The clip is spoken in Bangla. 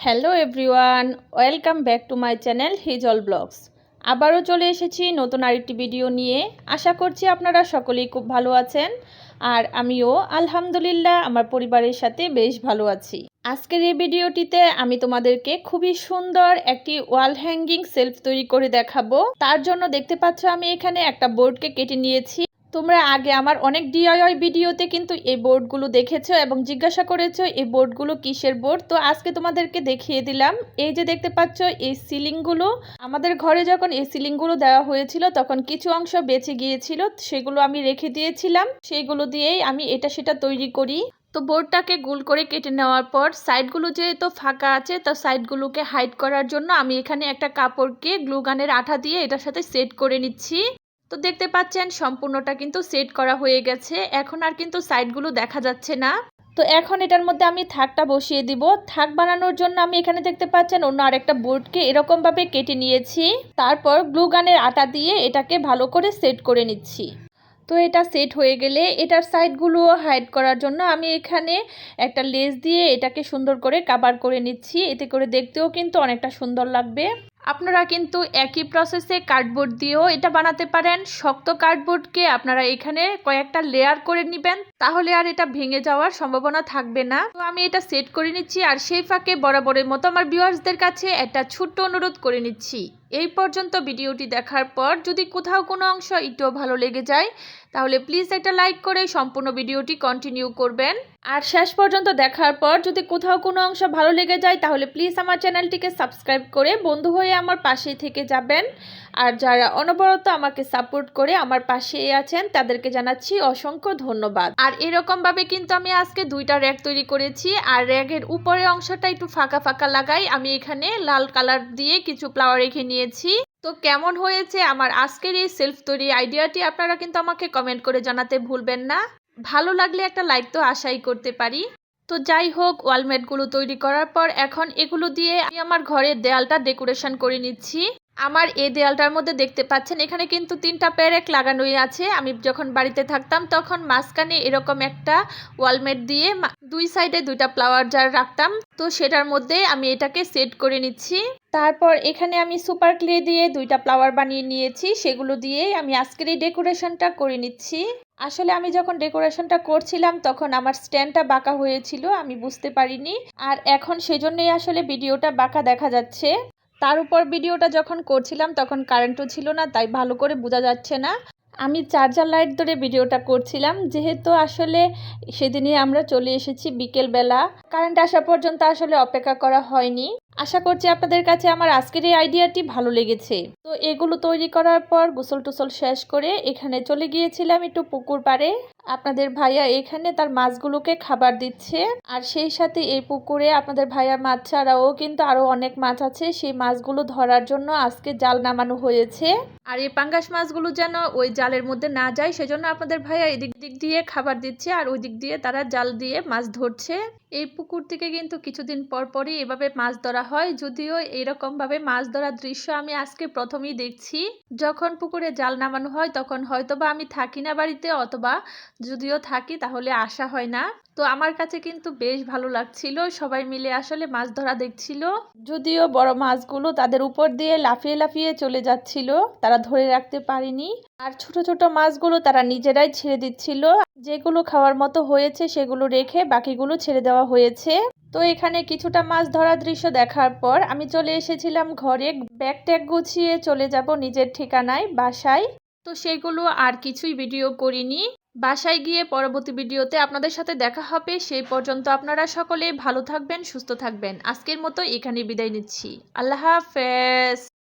Hello everyone, welcome back to my channel Hijal vlogs. আবারও চলে এসেছি নতুন আরেকটি ভিডিও নিয়ে। আশা করছি আপনারা সকলেই খুব ভালো আছেন আর আমিও আলহামদুলিল্লাহ আমার পরিবারের সাথে বেশ ভালো আছি। আজকের এই ভিডিওটিতে আমি তোমাদেরকে খুবই সুন্দর একটি ওয়াল হ্যাঙ্গিং সেলফ তৈরি করে দেখাবো। তার জন্য দেখতে পাচ্ছ আমি এখানে একটা বোর্ডকে কেটে নিয়েছি। তোমরা আগে আমার অনেক ডিআইওয়াই ভিডিওতে কিন্তু এই বোর্ডগুলো দেখেছ এবং জিজ্ঞাসা করেছ এই বোর্ডগুলো কিসের বোর্ড তো আজকে তোমাদেরকে দেখিয়ে দিলাম। এই যে দেখতে পাচ্ছ, এই সিলিংগুলো। আমাদের ঘরে যখন এই সিলিংগুলো দেওয়া হয়েছিল, তখন কিছু অংশ বেঁচে গিয়েছিল, সেগুলো আমি রেখে দিয়েছিলাম। সেইগুলো দিয়েই আমি এটা সেটা তৈরি করি। তো বোর্ডটাকে গোল করে কেটে নেওয়ার পর সাইডগুলো যেহেতু ফাঁকা আছে, তো সাইডগুলোকে হাইড করার জন্য আমি এখানে একটা কাপড়কে গ্লুগানের আঠা দিয়ে এটার সাথে সেট করে নিচ্ছি। তো দেখতে পাচ্ছেন, সম্পূর্ণটা কিন্তু সেট করা হয়ে গেছে। এখন আর কিন্তু সাইডগুলো দেখা যাচ্ছে না। তো এখন এটার মধ্যে আমি থাকটা বসিয়ে দিব। থাক বানানোর জন্য আমি এখানে দেখতে পাচ্ছেন, অন্য আরেকটা বোর্ডকে এরকমভাবে কেটে নিয়েছি। তারপর গ্লু গানের আটা দিয়ে এটাকে ভালো করে সেট করে নিচ্ছি। তো এটা সেট হয়ে গেলে এটার সাইডগুলো হাইড করার জন্য আমি এখানে একটা লেস দিয়ে এটাকে সুন্দর করে কাবার করে নিচ্ছি। এতে করে দেখতেও কিন্তু অনেকটা সুন্দর লাগবে। আপনারা কিন্তু একই প্রসেসে কার্ডবোর্ড দিয়েও এটা বানাতে পারেন। শক্ত কার্ডবোর্ডকে আপনারা এখানে কয়েকটা লেয়ার করে নেবেন, তাহলে আর এটা ভেঙে যাওয়ার সম্ভাবনা থাকবে না। তো আমি এটা সেট করে নিচ্ছি, আর সেই ফাঁকে বরাবরের মতো আমার ভিউয়ার্সদের কাছে একটা ছোট্ট অনুরোধ করে নিচ্ছি। এই পর্যন্ত ভিডিওটি দেখার পর যদি কোথাও কোনো অংশ একটুও ভালো লেগে যায়, তাহলে প্লিজ একটা লাইক করে সম্পূর্ণ ভিডিওটি কন্টিনিউ করবেন। আর শেষ পর্যন্ত দেখার পর যদি কোথাও কোনো অংশ ভালো লেগে যায়, তাহলে প্লিজ আমার চ্যানেলটিকে সাবস্ক্রাইব করে বন্ধু হয়ে আমার পাশেই থেকে যাবেন। আর যারা অনবরত আমাকে সাপোর্ট করে আমার পাশে আছেন, তাদেরকে জানাচ্ছি অসংখ্য ধন্যবাদ। আর এরকমভাবে কিন্তু আমি আজকে দুইটা র্যাক তৈরি করেছি, আর র্যাগের উপরে অংশটা একটু ফাঁকা ফাঁকা লাগাই। আমি এখানে লাল কালার দিয়ে কিছু ফ্লাওয়ার রেখে নিয়েছি। তো কেমন হয়েছে আমার আজকের এই সেলফ তৈরি আইডিয়াটি আপনারা কিন্তু আমাকে কমেন্ট করে জানাতে ভুলবেন না। ভালো লাগলে একটা লাইক তো আশাই করতে পারি। তো যাই হোক ওয়ালমেটগুলো তৈরি করার পর এখন এগুলো দিয়ে আমি আমার ঘরের দেয়ালটা ডেকোরেশন করে নিচ্ছি। আমার এই দেয়ালটার মধ্যে দেখতে পাচ্ছেন, এখানে কিন্তু তিনটা প্যারেক লাগানোই আছে। আমি যখন বাড়িতে থাকতাম তখন মাঝখানে এরকম একটা ওয়ালমেট দিয়ে দুই সাইডে দুইটা ফ্লাওয়ার জার রাখতাম। তো সেটার মধ্যে আমি এটাকে সেট করে নিচ্ছি। তারপর এখানে আমি সুপার ক্লে দিয়ে দুইটা ফ্লাওয়ার বানিয়ে নিয়েছি। সেগুলো দিয়েই আমি আজকের এই ডেকোরেশনটা করে নিচ্ছি। আসলে আমি যখন ডেকোরেশনটা করছিলাম তখন আমার স্ট্যান্ডটা বাঁকা হয়েছিল, আমি বুঝতে পারিনি। আর এখন সেজন্যই আসলে ভিডিওটা বাঁকা দেখা যাচ্ছে। তার উপর ভিডিওটা যখন করছিলাম, তখন কারেন্টও ছিল না, তাই ভালো করে বোঝা যাচ্ছে না। আমি চার্জার লাইট ধরে ভিডিওটা করছিলাম, যেহেতু আসলে সেদিনই আমরা চলে এসেছি বিকেলবেলা। কারেন্ট আসা পর্যন্ত আসলে অপেক্ষা করা হয়নি। আশা করছি আপনাদের কাছে আমার আজকের এই আইডিয়াটি ভালো লেগেছে। তো এগুলো তৈরি করার পর গোসল টুসল শেষ করে এখানে চলে গিয়েছিলাম একটু পুকুর পাড়ে। আপনাদের ভাইয়া এখানে তার মাছগুলোকে খাবার দিচ্ছে। আর সেই সাথে এই পুকুরে আপনাদের ভাইয়ার মাছ ছাড়াও কিন্তু আরও অনেক মাছ আছে। সেই মাছগুলো ধরার জন্য আজকে জাল নামানো হয়েছে। আর এই পাঙ্গাস মাছগুলো যেন ওই জালের মধ্যে না যায়, সেজন্য আপনাদের ভাইয়া এদিক দিক দিয়ে খাবার দিচ্ছে আর ওই দিক দিয়ে তারা জাল দিয়ে মাছ ধরছে। এই পুকুর থেকে কিন্তু কিছুদিন পর পরই এভাবে মাছ ধরা হয়, যদিও এরকমভাবে মাছ ধরার দৃশ্য আমি আজকে প্রথমেই দেখছি। যখন পুকুরে জাল নামানো হয়, তখন হয়তোবা আমি থাকি না বাড়িতে, অথবা যদিও থাকি, তাহলে আসা হয় না। তো আমার কাছে কিন্তু বেশ ভালো লাগছিল, সবাই মিলে আসলে মাছ ধরা দেখছিল। যদিও বড় মাছগুলো তাদের উপর দিয়ে লাফিয়ে লাফিয়ে চলে যাচ্ছিল, তারা ধরে রাখতে পারেনি। আর ছোট ছোট মাছগুলো তারা নিজেরাই ছেড়ে দিচ্ছিল। যেগুলো খাওয়ার মতো হয়েছে, সেগুলো রেখে বাকিগুলো ছেড়ে দেওয়া হয়েছে। তো এখানে কিছুটা মাছ ধরার দৃশ্য দেখার পর আমি চলে এসেছিলাম ঘরে। ব্যাগ ট্যাগ গুছিয়ে চলে যাব নিজের ঠিকানায়, বাসায়। তো সেগুলো আর কিছুই ভিডিও করিনি। বাসায় গিয়ে পরবর্তী ভিডিওতে আপনাদের সাথে দেখা হবে। সেই পর্যন্ত আপনারা সকলে ভালো থাকবেন, সুস্থ থাকবেন। আজকের মতো এখানে বিদায় নিচ্ছি। আল্লাহ হাফেজ।